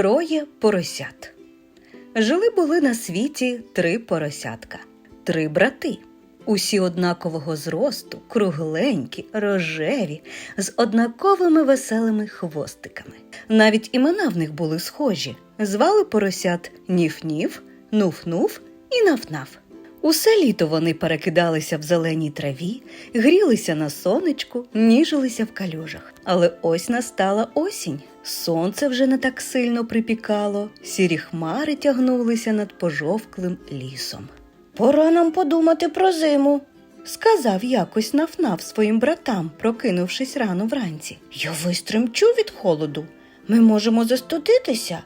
Троє поросят. Жили були на світі три поросятка, три брати. Усі однакового зросту, кругленькі, рожеві, з однаковими веселими хвостиками. Навіть імена в них були схожі. Звали поросят Ніф-Ніф, Нуф-Нуф і Наф-Наф. Усе літо вони перекидалися в зеленій траві, грілися на сонечку, ніжилися в калюжах. Але ось настала осінь. Сонце вже не так сильно припікало, сірі хмари тягнулися над пожовклим лісом. Пора нам подумати про зиму, сказав якось нафнаф своїм братам, прокинувшись рано вранці. Я вистремчу від холоду. Ми можемо застудитися.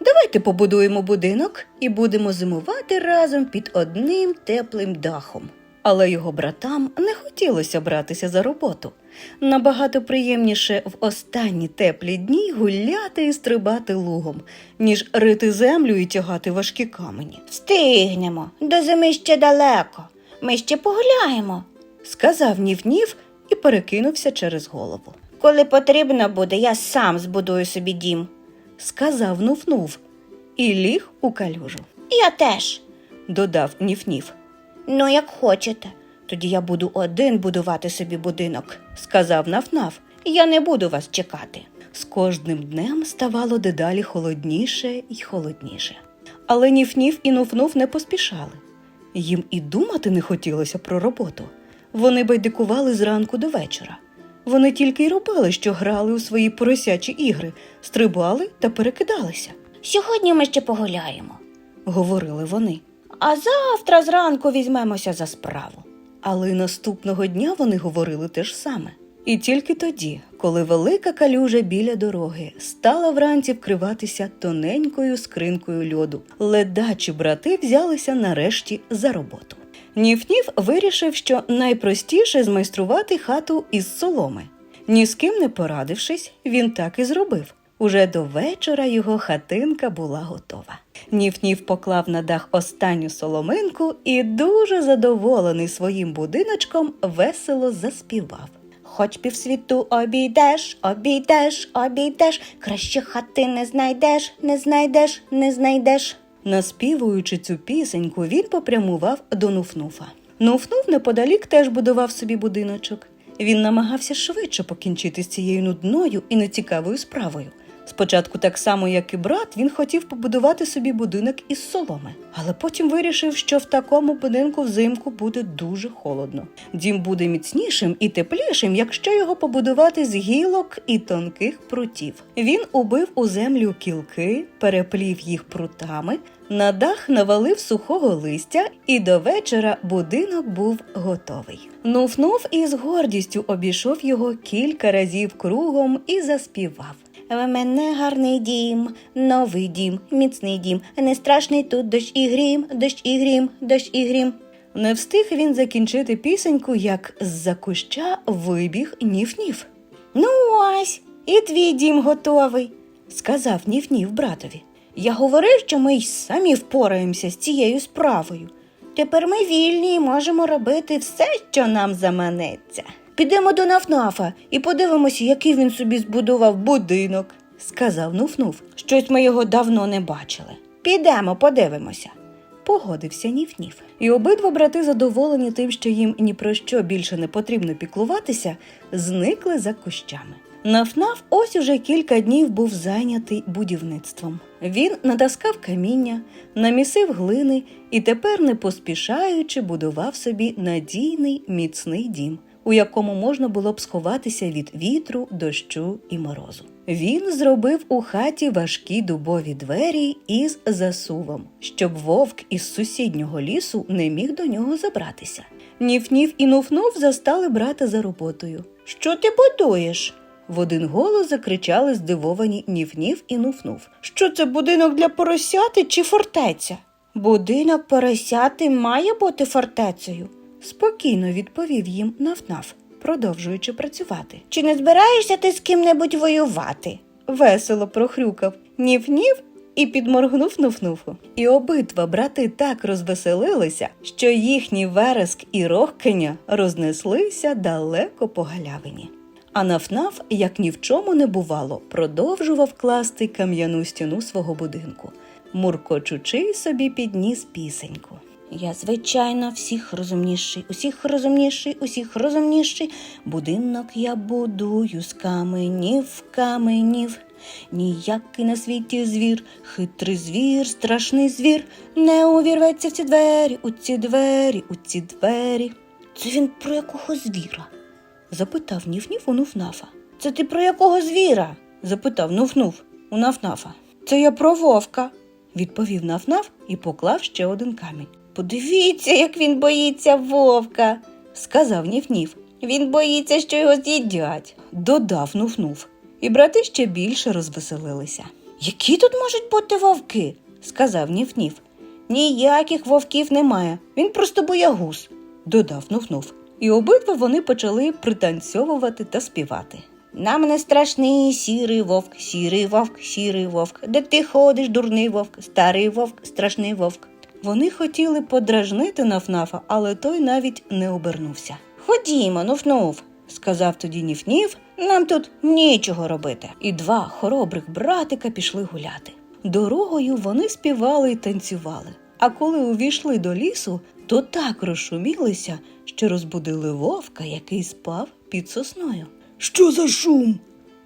Давайте побудуємо будинок і будемо зимувати разом під одним теплим дахом. Але його братам не хотілося братися за роботу. Набагато приємніше в останні теплі дні гуляти і стрибати лугом, ніж рити землю і тягати важкі камені. Встигнемо, до зими ще далеко. Ми ще погуляємо. Сказав нів-нів і перекинувся через голову. Коли потрібно буде, я сам збудую собі дім. Сказав нув-нув і ліг у калюжу. Я теж. Додав ніф-ніф. Ну, як хочете. Тоді я буду один будувати собі будинок, сказав Наф-Наф. Я не буду вас чекати. З кожним днем ставало дедалі холодніше і холодніше. Але Ніф-Ніф і Нуф-Нуф не поспішали. Їм і думати не хотілося про роботу. Вони байдикували зранку до вечора. Вони тільки й робили, що грали у свої поросячі ігри, стрибали та перекидалися, Сьогодні ми ще погуляємо. говорили вони. А завтра зранку візьмемося за справу. Але наступного дня вони говорили те ж саме. І тільки тоді, коли велика калюжа біля дороги стала вранці вкриватися тоненькою скринкою льоду, ледачі брати взялися нарешті за роботу. Ніф-Ніф вирішив, що найпростіше змайструвати хату із соломи. Ні з ким не порадившись, він так і зробив. Уже до вечора його хатинка була готова. Ніф-Ніф поклав на дах останню соломинку і, дуже задоволений своїм будиночком, весело заспівав. Хоч півсвіту обійдеш, обійдеш, обійдеш, краще хати не знайдеш, не знайдеш, не знайдеш. Наспівуючи цю пісеньку, він попрямував до Нуфнуфа. Нуфнуф неподалік теж будував собі будиночок. Він намагався швидше покінчити з цією нудною і нецікавою справою. Спочатку, так само як і брат, він хотів побудувати собі будинок із соломи, але потім вирішив, що в такому будинку взимку буде дуже холодно. Дім буде міцнішим і теплішим, якщо його побудувати з гілок і тонких прутів. Він убив у землю кілки, переплів їх прутами, на дах навалив сухого листя, і до вечора будинок був готовий. Нуф-нуф із гордістю обійшов його кілька разів кругом і заспівав. В мене гарний дім, новий дім, міцний дім, не страшний тут дощ і грім, дощ і грім, дощ і грім. Не встиг він закінчити пісеньку, як з-за куща вибіг Ніф-Ніф. Ну ось, і твій дім готовий. Сказав Ніф-Ніф братові. Я говорив, що ми й самі впораємося з цією справою. Тепер ми вільні і можемо робити все, що нам заманеться. Підемо до Нафнафа і подивимося, який він собі збудував будинок. Сказав Нуф-Нуф. Щось ми його давно не бачили. Підемо, подивимося. Погодився Ніф-Ніф. І обидва брати, задоволені тим, що їм ні про що більше не потрібно піклуватися, зникли за кущами. Нафнаф ось уже кілька днів був зайнятий будівництвом. Він натаскав каміння, намісив глини і тепер, не поспішаючи, будував собі надійний міцний дім, у якому можна було б сховатися від вітру, дощу і морозу. Він зробив у хаті важкі дубові двері із засувом, щоб вовк із сусіднього лісу не міг до нього забратися. Ніф-ніф і нуф-нуф застали брата за роботою. Що ти будуєш? В один голос закричали здивовані Ніф-Ніф і Нуф-Нуф. Що це будинок для поросяти чи фортеця? Будинок поросяти має бути фортецею. Спокійно відповів їм Наф-Наф, продовжуючи працювати. Чи не збираєшся ти з ким-небудь воювати? Весело прохрюкав Ніф-Ніф і підморгнув Нуф-Нуфу. І обидва брати так розвеселилися, що їхній вереск і рохкання рознеслися далеко по галявині. А нафнаф, як ні в чому не бувало, продовжував класти кам'яну стіну свого будинку, муркочучи собі підніс пісеньку. Я, звичайно, всіх розумніший, усіх розумніший, усіх розумніший. Будинок я будую з каменів, каменів. Ніякий на світі звір, хитрий звір, страшний звір, не увірветься в ці двері, у ці двері, у ці двері. Це він про якого звіра? запитав Ніф-Ніф у Нуфнафа. Це ти про якого звіра? запитав Нуф-Нуф у Нафнафа. Це я про вовка, відповів Нафнаф і поклав ще один камінь. Подивіться, як він боїться вовка, сказав Ніф-Ніф. Він боїться, що його з'їдять, додав Нуф-Нуф. І брати ще більше розвеселилися. Які тут можуть бути вовки? сказав Ніф-Ніф. Ніяких вовків немає. Він просто боягуз, додав Нуф-Нуф. І обидва вони почали пританцьовувати та співати. Нам не страшний сірий вовк, сірий вовк, сірий вовк. Де ти ходиш, дурний вовк, старий вовк, страшний вовк. Вони хотіли подражнити Нафнафа, але той навіть не обернувся. Ходімо, Нуф-Нуф, сказав тоді Ніф-Ніф, нам тут нічого робити. І два хоробрих братика пішли гуляти. Дорогою вони співали й танцювали. А коли увійшли до лісу, то так розшумілися, що розбудили вовка, який спав під сосною. Що за шум?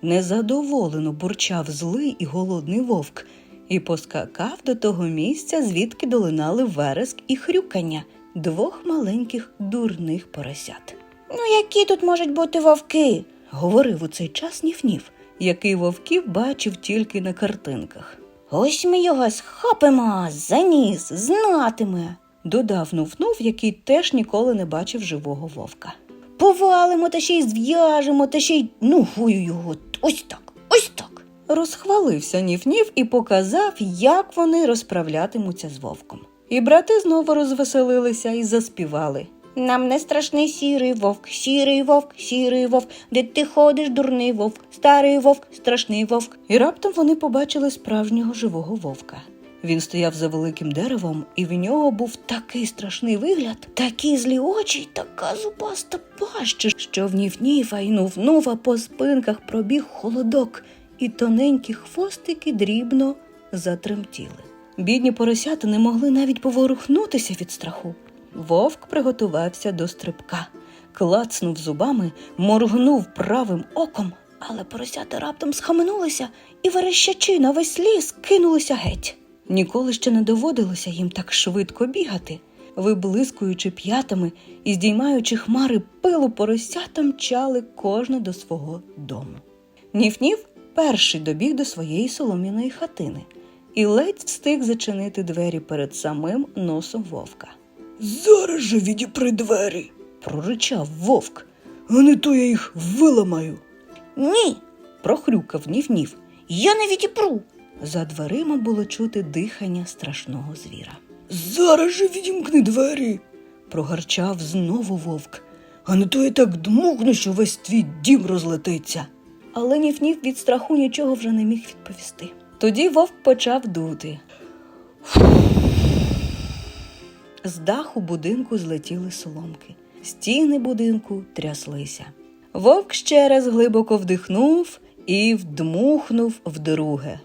Незадоволено бурчав злий і голодний вовк і поскакав до того місця, звідки долинали вереск і хрюкання двох маленьких дурних поросят. Ну, які тут можуть бути вовки? говорив у цей час Ніф-Ніф, який вовків бачив тільки на картинках. Ось ми його схопимо, за ніс, знатиме, додав Нуф-Нуф, який теж ніколи не бачив живого вовка. Повалимо та ще й зв'яжемо, та ще й ногою його. Ось так, ось так. Розхвалився Ніф-Ніф і показав, як вони розправлятимуться з вовком. І брати знову розвеселилися і заспівали. Нам не страшний сірий вовк, сірий вовк, сірий вовк, де ти ходиш, дурний вовк, старий вовк, страшний вовк. І раптом вони побачили справжнього живого вовка. Він стояв за великим деревом, і в нього був такий страшний вигляд, такі злі очі й така зубаста паща, що в Ніф-Ніфа й Нуф-Нуфа по спинках пробіг холодок, і тоненькі хвостики дрібно затремтіли. Бідні поросята не могли навіть поворухнутися від страху. Вовк приготувався до стрибка, клацнув зубами, моргнув правим оком, але поросята раптом схаменулися і верещачи на весь ліс кинулися геть. Ніколи ще не доводилося їм так швидко бігати. Виблискуючи п'ятами і здіймаючи хмари пилу, поросята мчали кожне до свого дому. Ніф-Ніф перший добіг до своєї солом'яної хатини і ледь встиг зачинити двері перед самим носом вовка. Зараз же відіпри двері, Проричав вовк. а не то я їх виламаю. Ні. прохрюкав Ніф-Ніф. Я не відіпру. За дверима було чути дихання страшного звіра. Зараз же відімкни двері, Прогарчав знову вовк. а не то я так дмухну, що весь твій дім розлетиться. Але Ніф-Ніф від страху нічого вже не міг відповісти. Тоді вовк почав дути. З даху будинку злетіли соломки. Стіни будинку тряслися. Вовк ще раз глибоко вдихнув і вдмухнув вдруге.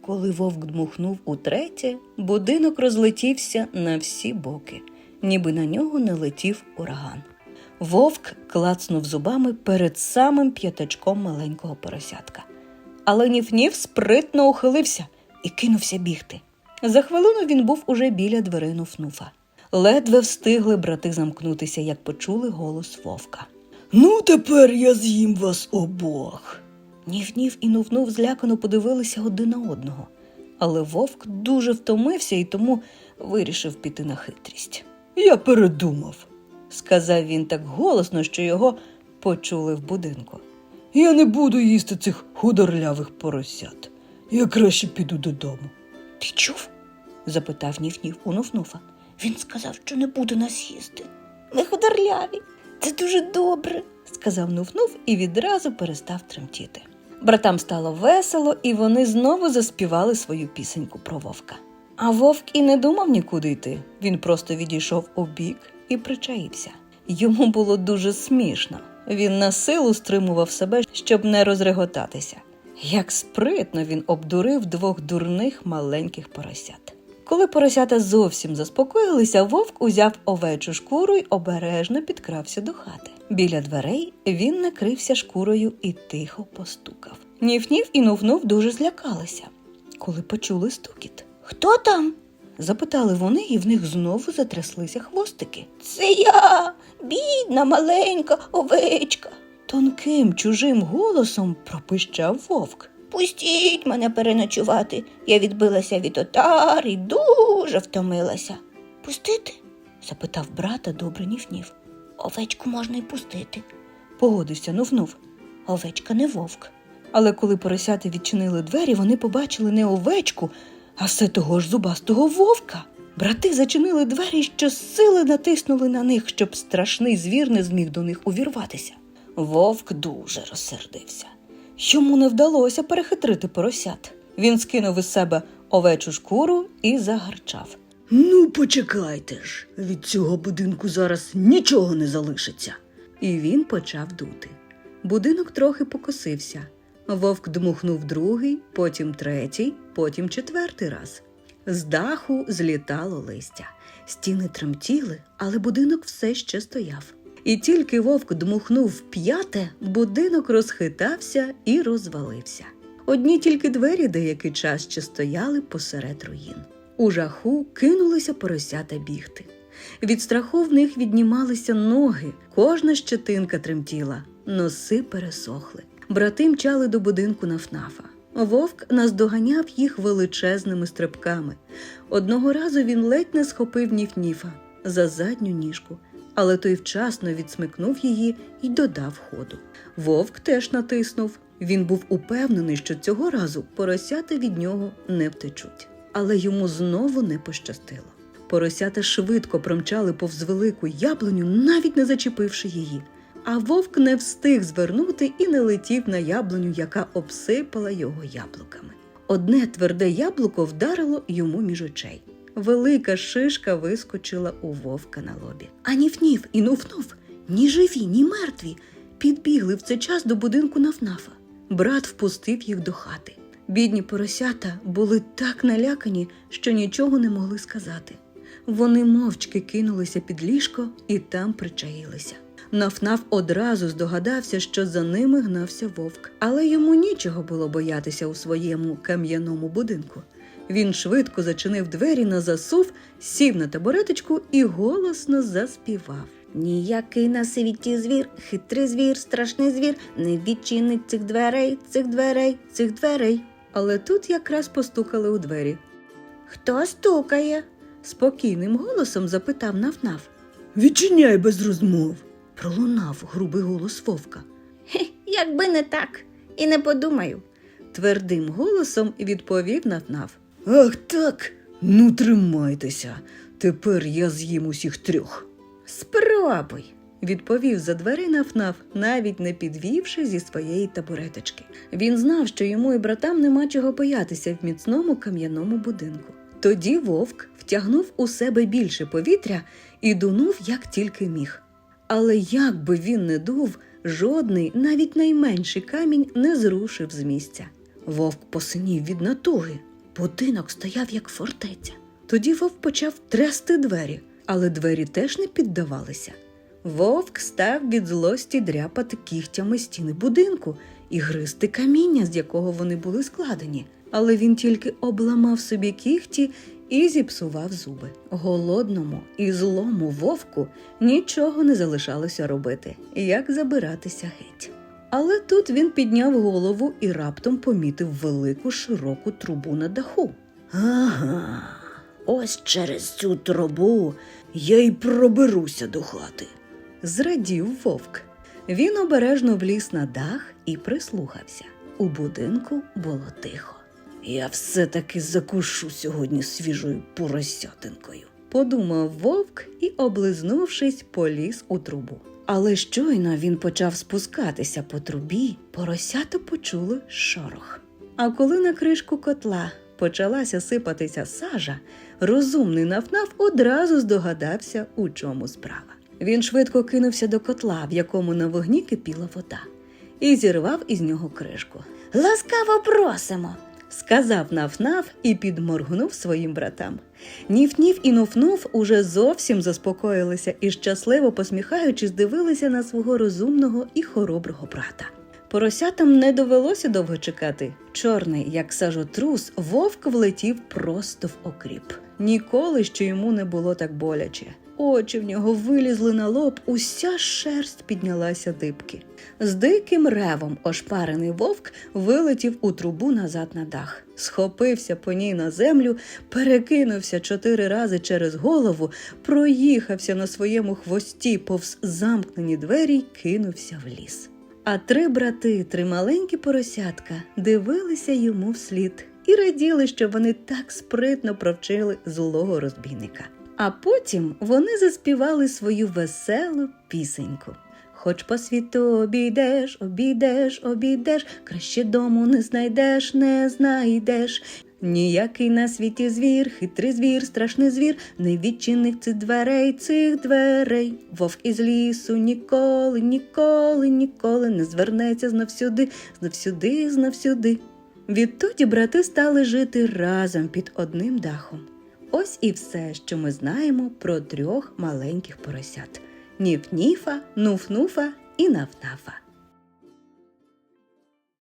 Коли вовк дмухнув утретє, будинок розлетівся на всі боки, ніби на нього не летів ураган. Вовк клацнув зубами перед самим п'ятачком маленького поросятка. Але Ніф-Ніф спритно ухилився і кинувся бігти. За хвилину він був уже біля дверей Нуфнуфа. Ледве встигли брати замкнутися, як почули голос вовка. Ну, тепер я з'їм вас обох. Ніф-Ніф і Нуфнув злякано подивилися один на одного. Але вовк дуже втомився і тому вирішив піти на хитрість. Я передумав. Сказав він так голосно, що його почули в будинку. Я не буду їсти цих худорлявих поросят. Я краще піду додому. Ти чув? запитав Ніф-Ніф у Нуфнуфа. Він сказав, що не буде нас їсти. Ми худорляві. Це дуже добре, сказав Нуфнуф і відразу перестав тремтіти. Братам стало весело, і вони знову заспівали свою пісеньку про вовка. А вовк і не думав нікуди йти. Він просто відійшов у бік і причаївся. Йому було дуже смішно. Він на силу стримував себе, щоб не розреготатися. Як спритно він обдурив двох дурних маленьких поросят. Коли поросята зовсім заспокоїлися, вовк узяв овечу шкуру й обережно підкрався до хати. Біля дверей він накрився шкурою і тихо постукав. Ніф-ніф і нув-нув дуже злякалися, коли почули стукіт. Хто там? Запитали вони, і в них знову затряслися хвостики. Це я, бідна маленька овечка. Тонким чужим голосом пропищав вовк. Пустіть мене переночувати. Я відбилася від отар і дуже втомилася. Пустити? запитав брата добрий ніф-ніф. Овечку можна й пустити. Погодився нув-нув. Овечка не вовк. Але коли поросяти відчинили двері, вони побачили не овечку, а все того ж зубастого вовка. Брати зачинили двері, й щосили натиснули на них, щоб страшний звір не зміг до них увірватися. Вовк дуже розсердився. Йому не вдалося перехитрити поросят. Він скинув із себе овечу шкуру і загарчав. Ну, почекайте ж, від цього будинку зараз нічого не залишиться. І він почав дути. Будинок трохи покосився. Вовк дмухнув другий, потім третій, потім четвертий раз. З даху злітало листя. Стіни тремтіли, але будинок все ще стояв. І тільки вовк дмухнув п'яте, будинок розхитався і розвалився. Одні тільки двері деякий час ще стояли посеред руїн. У жаху кинулися поросята бігти. Від страху в них віднімалися ноги, кожна щетинка тремтіла, носи пересохли. Брати мчали до будинку нафнафа. Вовк наздоганяв їх величезними стрибками. Одного разу він ледь не схопив ніф-ніфа за задню ніжку, але той вчасно відсмикнув її і додав ходу. Вовк теж натиснув. Він був упевнений, що цього разу поросята від нього не втечуть. Але йому знову не пощастило. Поросята швидко промчали повз велику яблуню, навіть не зачепивши її. А вовк не встиг звернути і не летів на яблуню, яка обсипала його яблуками. Одне тверде яблуко вдарило йому між очей. Велика шишка вискочила у вовка на лобі. А ніф-ніф і нуф-нуф, ні живі, ні мертві, підбігли в цей час до будинку нафнафа. Брат впустив їх до хати. Бідні поросята були так налякані, що нічого не могли сказати. Вони мовчки кинулися під ліжко і там причаїлися. Нафнаф одразу здогадався, що за ними гнався вовк, але йому нічого було боятися у своєму кам'яному будинку. Він швидко зачинив двері на засув, сів на табуреточку і голосно заспівав. Ніякий на світі звір, хитрий звір, страшний звір, не відчинить цих дверей, цих дверей, цих дверей. Але тут якраз постукали у двері. Хто стукає? Спокійним голосом запитав Нафнаф. Відчиняй без розмов. Пролунав грубий голос вовка. Хе, якби не так, і не подумаю. Твердим голосом відповів Нафнаф. Ах так. Ну, тримайтеся. Тепер я з'їм усіх трьох. Спробуй, відповів за двері Нафнаф, навіть не підвівши зі своєї табуреточки. Він знав, що йому і братам нема чого боятися в міцному кам'яному будинку. Тоді вовк втягнув у себе більше повітря і дунув як тільки міг. Але як би він не дув, жодний, навіть найменший камінь не зрушив з місця. Вовк посинів від натуги. Будинок стояв як фортеця. Тоді вовк почав трясти двері, але двері теж не піддавалися. Вовк став від злості дряпати кігтями стіни будинку і гризти каміння, з якого вони були складені. Але він тільки обламав собі кігті і зіпсував зуби. Голодному і злому вовку нічого не залишалося робити, як забиратися геть. Але тут він підняв голову і раптом помітив велику широку трубу на даху. Ага. Ось через цю трубу я й проберуся до хати. Зрадів вовк. Він обережно вліз на дах і прислухався. У будинку було тихо. Я все-таки закушу сьогодні свіжою поросятинкою. Подумав вовк і, облизнувшись, поліз у трубу. Але щойно він почав спускатися по трубі, поросята почули шорох. А коли на кришку котла почалася сипатися сажа, розумний нафнаф одразу здогадався, у чому справа. Він швидко кинувся до котла, в якому на вогні кипіла вода, і зірвав із нього кришку. Ласкаво просимо. Сказав Наф-Наф і підморгнув своїм братам. Ніф-Ніф і Нуф-Нуф уже зовсім заспокоїлися і щасливо посміхаючись дивилися на свого розумного і хороброго брата. Поросятам не довелося довго чекати. Чорний, як сажотрус, вовк влетів просто в окріп. Ніколи ще йому не було так боляче. Очі в нього вилізли на лоб, уся шерсть піднялася дибки. З диким ревом ошпарений вовк вилетів у трубу назад на дах, схопився по ній на землю, перекинувся чотири рази через голову, проїхався на своєму хвості повз замкнені двері й кинувся в ліс. А три брати, три маленькі поросятка, дивилися йому вслід і раділи, що вони так спритно провчили злого розбійника. А потім вони заспівали свою веселу пісеньку. Хоч по світу обійдеш, обійдеш, обійдеш, краще дому не знайдеш, не знайдеш. Ніякий на світі звір, хитрий звір, страшний звір, не відчинив цих дверей, цих дверей. Вовк із лісу ніколи, ніколи, ніколи не звернеться знов сюди, знов сюди, знов сюди. Відтоді брати стали жити разом під одним дахом. Ось і все, що ми знаємо про трьох маленьких поросят: Ніф-Ніфа, Нуф-Нуфа і Наф-Нафа.